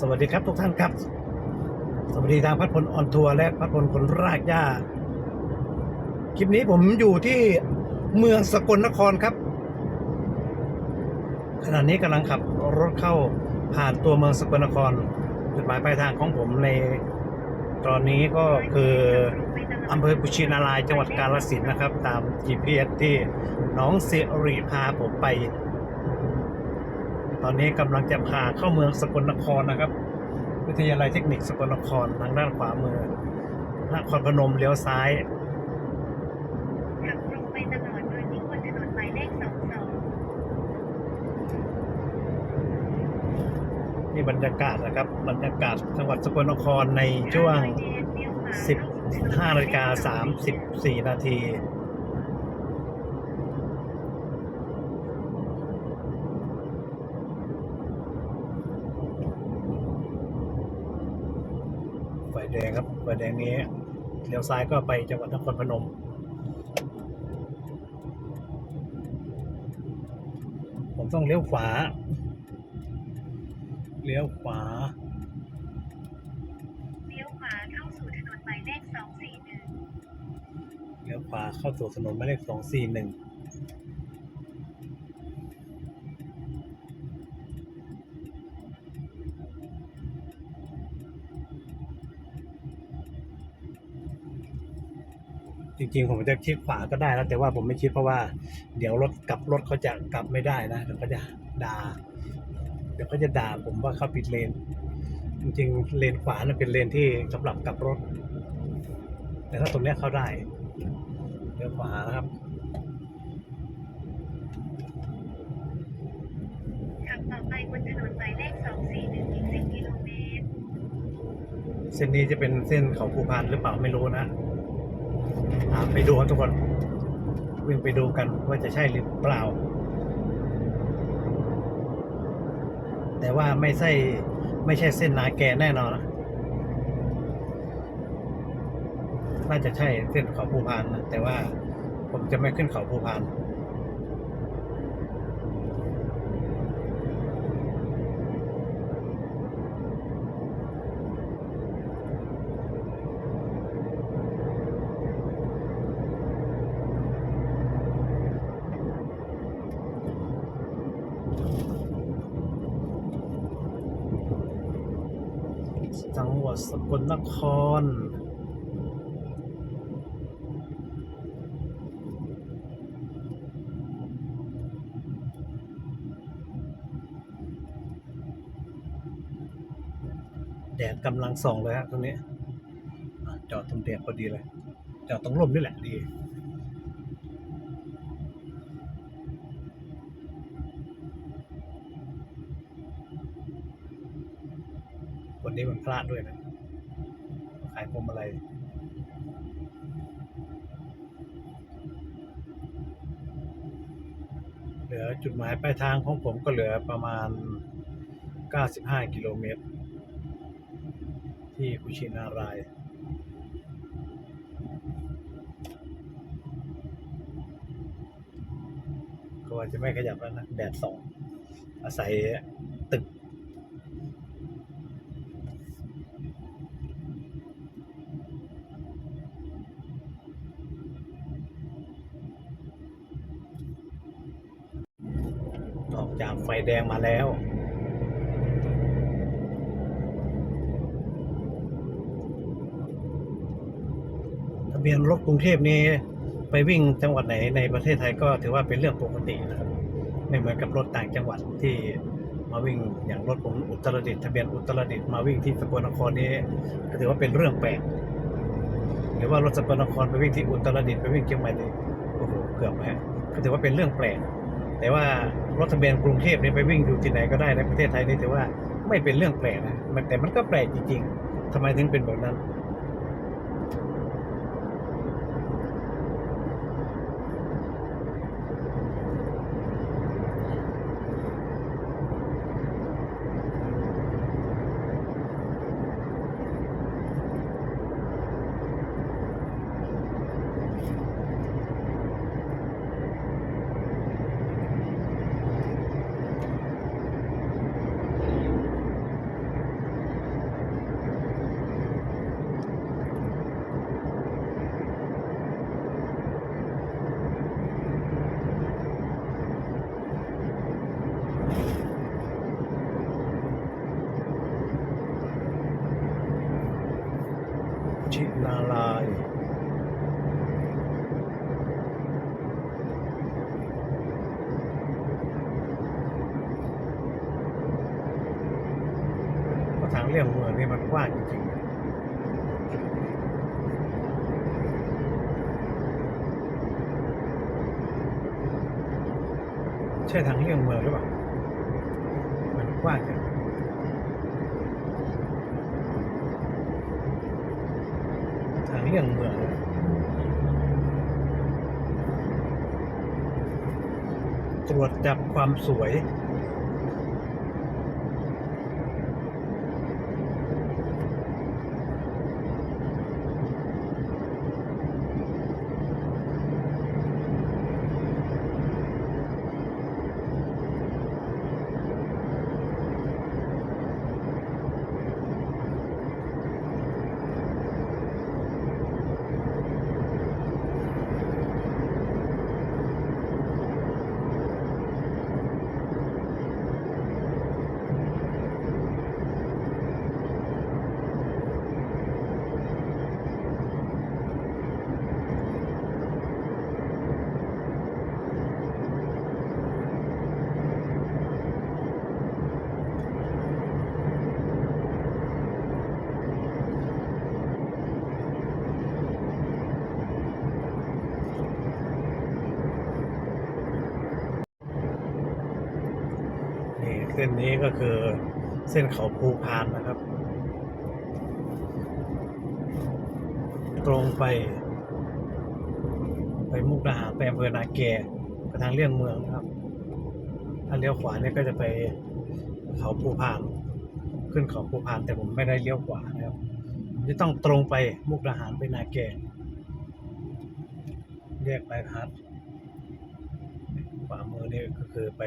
สวัสดีครับทุกท่านครับ สวัสดีทางพัดพลออนทัวร์และพัดพลคนรากหญ้า คลิปนี้ผมอยู่ที่เมืองสกลนครครับ ขณะนี้กำลังขับรถเข้าผ่านตัวเมืองสกลนคร จุดหมายปลายทางของผมในตอนนี้ก็คืออำเภอกุชินารายจังหวัดกาฬสินธุ์นะครับ ตาม GPS ที่น้องเสรีพาผมไป ตอนนี้กำลังจะพาเข้าเมืองสกลนครนะครับ วิทยาลัยเทคนิคสกลนครทางด้านขวามือนครพนมเลี้ยวซ้ายนี่บรรยากาศนะครับ บรรยากาศจังหวัดสกลนครในช่วง 15นาฬิกา34 นาที ไฟแดงครับไฟแดงนี้เลี้ยวซ้ายก็ไปจังหวัดนครพนมผมต้องเลี้ยวขวา เลี้ยวขวา เลี้ยวขวาเข้าสู่ถนนหมายเลขสองสี่หนึ่งเลี้ยวขวาเข้าสู่ถนนหมายเลขสองสี่หนึ่ง จริงๆผมจะชิดขวาก็ได้แล้วแต่ว่าผมไม่ชิดเพราะว่า เดี๋ยวรถกลับรถเขาจะกลับไม่ได้นะเดี๋ยวเขาจะด่า เดี๋ยวเขาจะด่าผมว่าเขาผิดเลน จริงๆ เลนขวาน่ะเป็นเลนที่สำหรับกลับรถ แต่ถ้าตรงเนี้ยเข้าได้เลี้ยวขวานะครับขับต่อไปบนถนนหมายเลขสองสี่หนึ่งอีกสิบกิโลเมตรเส้นนี้จะเป็นเส้นเขาภูพานหรือเปล่าไม่รู้นะอ่า ไปดูกันทุกคนวิ่งไปดูกันว่าจะใช่หรือเปล่า แต่ว่าไม่ใช่ไม่ใช่เส้นนาแกแน่นอนนะน่าจะใช่เส้นเขาภูพานนะแต่ว่าผมจะไม่ขึ้นเขาภูพาน จังหวั ดสกลนคร แดดกำลังส่องเลยฮะตรงนี้จอดตรงแดดพอดีเลย จอดตรงร่มนี่แหละดี วันนี้มันพลาดด้วยนะ ขายพวงมาลัยเหลือจุดหมายปลายทางของผมก็เหลือประมาณ 95 กิโลเมตร ที่คุชินาราย ก็ว่าจะไม่ขยับแล้วนะ แดดสอง อาศัย อกจากไฟแดงมาแล้ว ทะเบียนรถกรุงเทพนี้ไปวิ่งจังหวัดไหนในประเทศไทยก็ถือว่าเป็นเรื่องปกตินะครับ ไม่เหมือนกับรถต่างจังหวัดที่มาวิ่งอย่างรถผมอุตรดิตถ์ทะเบียนอุตรดิตถ์มาวิ่งที่สกลนครนี้ก็ถือว่าเป็นเรื่องแปลกหรือว่ารถสกลนครไปวิ่งที่อุตรดิตถ์ไปวิ่งเชียงใหม่นี่โอ้โหเกือบฮะก็ถือว่าเป็นเรื่องแปลก แต่ว่ารถทะเบียนกรุงเทพนี่ไปวิ่งอยู่ที่ไหนก็ได้ในประเทศไทยนี่ถือว่าไม่เป็นเรื่องแปลกนะแต่มันก็แปลกจริงๆทำไมถึงเป็นแบบนั้น อ ชินาลาย ก็ทางเลี่ยงเมืองนี่มันกว้างจริงๆใช่ทางเลี่ยงเมืองหรือเปล่า มันกว้างจังทางเลี่ยงเมืองตรวจจับความสวย ส้นนี้ก็คือเส้นเขาภูพานนะครับ ตรงไป ไปมุกดาหารไปอำเภอนาแกไปทางเลี่ยงเมืองนะครับ ถ้าเลี้ยวขวาเนี่ยก็จะไปเขาภูพาน ขึ้นเขาภูพานแต่ผมไม่ได้เลี้ยวขวานะครับจะต้องตรงไปมุกดาหารไปนาแกแยกไปพัดขวามือนี่ก็คือไป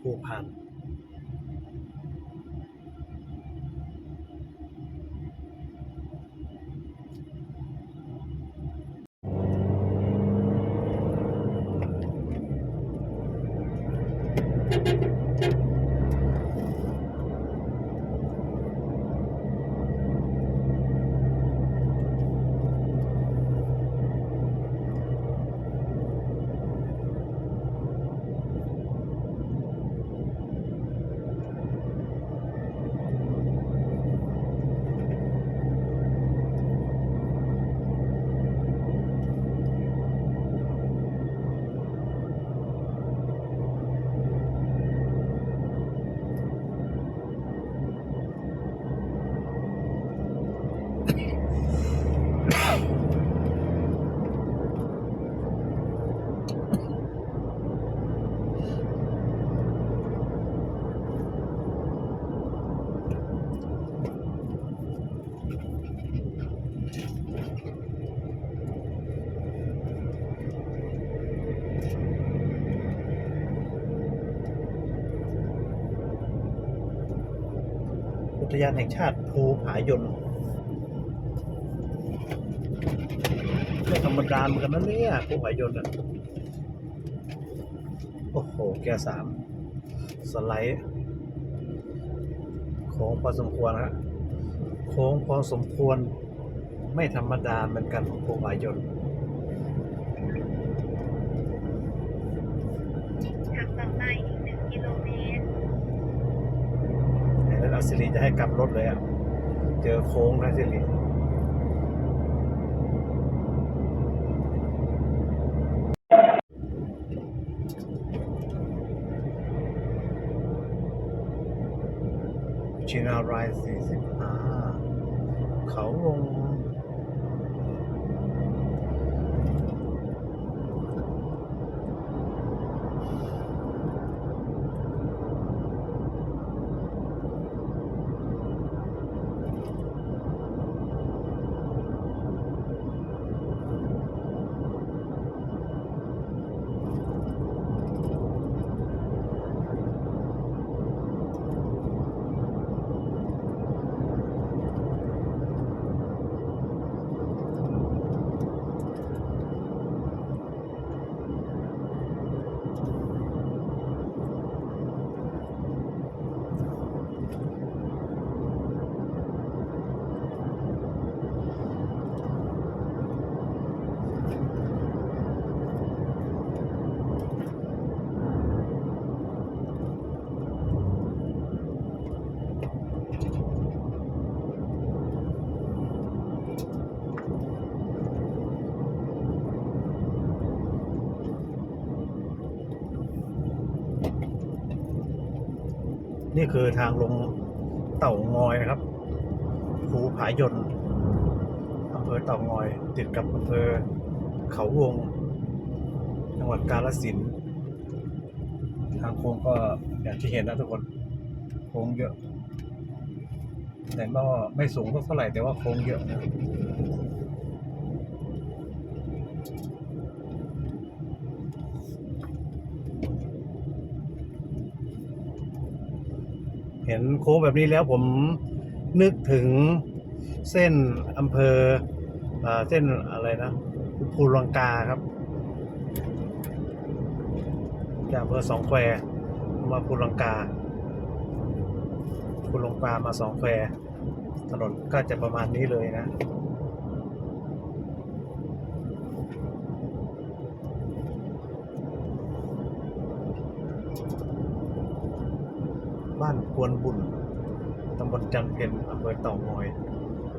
ภูพาน ยานแห่งชาติภูผายนไม่ธรรมดาเหมือนกันนะเนี่ยภูผายนอะ โอ้โห แกสาม สไลด์ โค้งพอสมควรฮะ โค้งพอสมควร ไม่ธรรมดาเหมือนกันของภูผายน ขับต่อไปอีกหนึ่งกิโลเมตร แล้วเอา สิริจะให้กลับรถเลยอะ เจอโค้งนะสิริชินารายสี่สิบห้าเขาลง คือทางลงเต่างอยนะครับภูผายนอำเภอเต่างอย ติดกับอำเภอเขาวง จังหวัดกาฬสินธุ์ทางโค้งก็อย่างที่เห็นนะทุกคนโค้งเยอะ แต่ก็ไม่สูงเท่าไหร่แต่ว่าโค้งเยอะนะ เห็นโค้งแบบนี้แล้วผมนึกถึงเส้นอำเภออเส้นอะไรนะภูลังกาครับจากอำเภอสองแควมาภูลังกาภูลังกามาสองแควถนนก็จะประมาณนี้เลยนะ บ้านกวนบุญตำบลจันเพ็ญอำเภอเต่างอย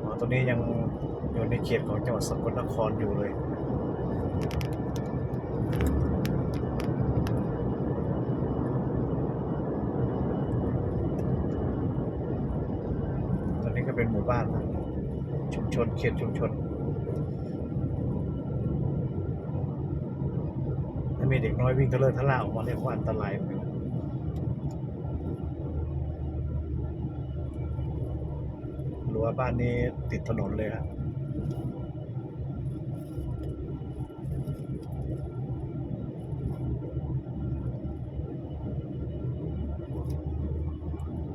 อ๋อตรงนี้ยังอยู่ในเขตของจังหวัดสกลนครอยู่เลยตอนนี้ก็เป็นหมู่บ้านนะชุมชนเขตชุมชน ถ้ามีเด็กน้อยวิ่งทะเลอะทะล่าออกมาเรียกว่าอันตรายเหมือน ว่าบ้านนี้ติดถนนเลยครับ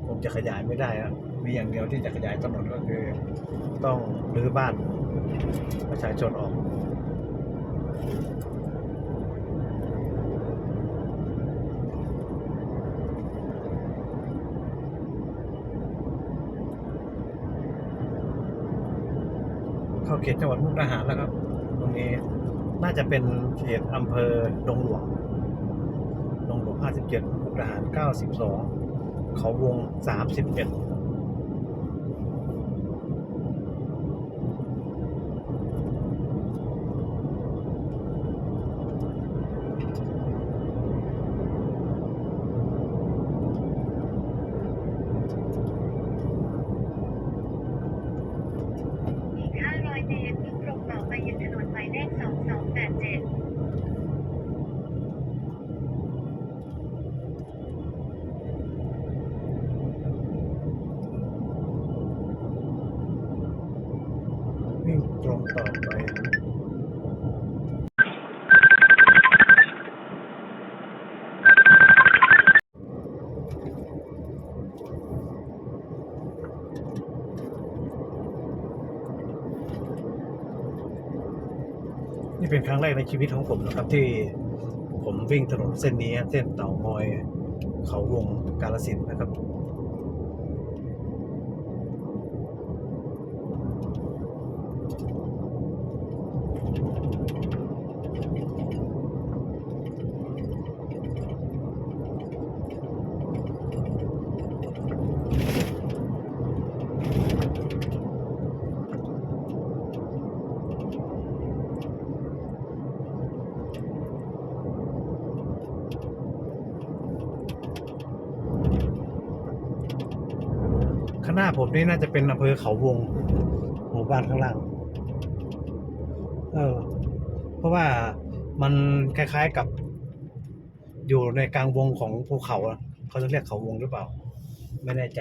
คงจะขยายไม่ได้ครับมีอย่างเดียวที่จะขยายถนนก็คือ ต้องรื้อบ้านประชาชนออก เข้าเขตจังหวัดมุกดาหารแล้วครับ ตรงนี้น่าจะเป็นเขตอำเภอดงหลวงดงหลวง 57มุกดาหาร 92 เขาวง 31 อีก 500 เมตรวิ่งตรงต่อไปยังถนนหมายเลข 2287 วิ่งตรงต่อไป นี่เป็นครั้งแรกในชีวิตของผมนะครับ ที่ผมวิ่งถนนเส้นนี้เส้นเต่างอยเขาวงกาลสินนะครับ หน้าผมนี่น่าจะเป็นอำเภอเขาวงหมู่บ้านข้างล่าง เออ เพราะว่ามันคล้ายๆกับ อยู่ในกลางวงของภูเขาเขาจะเรียกเขาวงหรือเปล่า ไม่แน่ใจ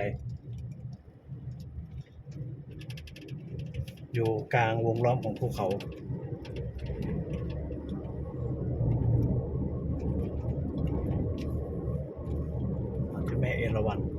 อยู่กลางวงล้อมของภูเขาจ้าแม่เอราวัณ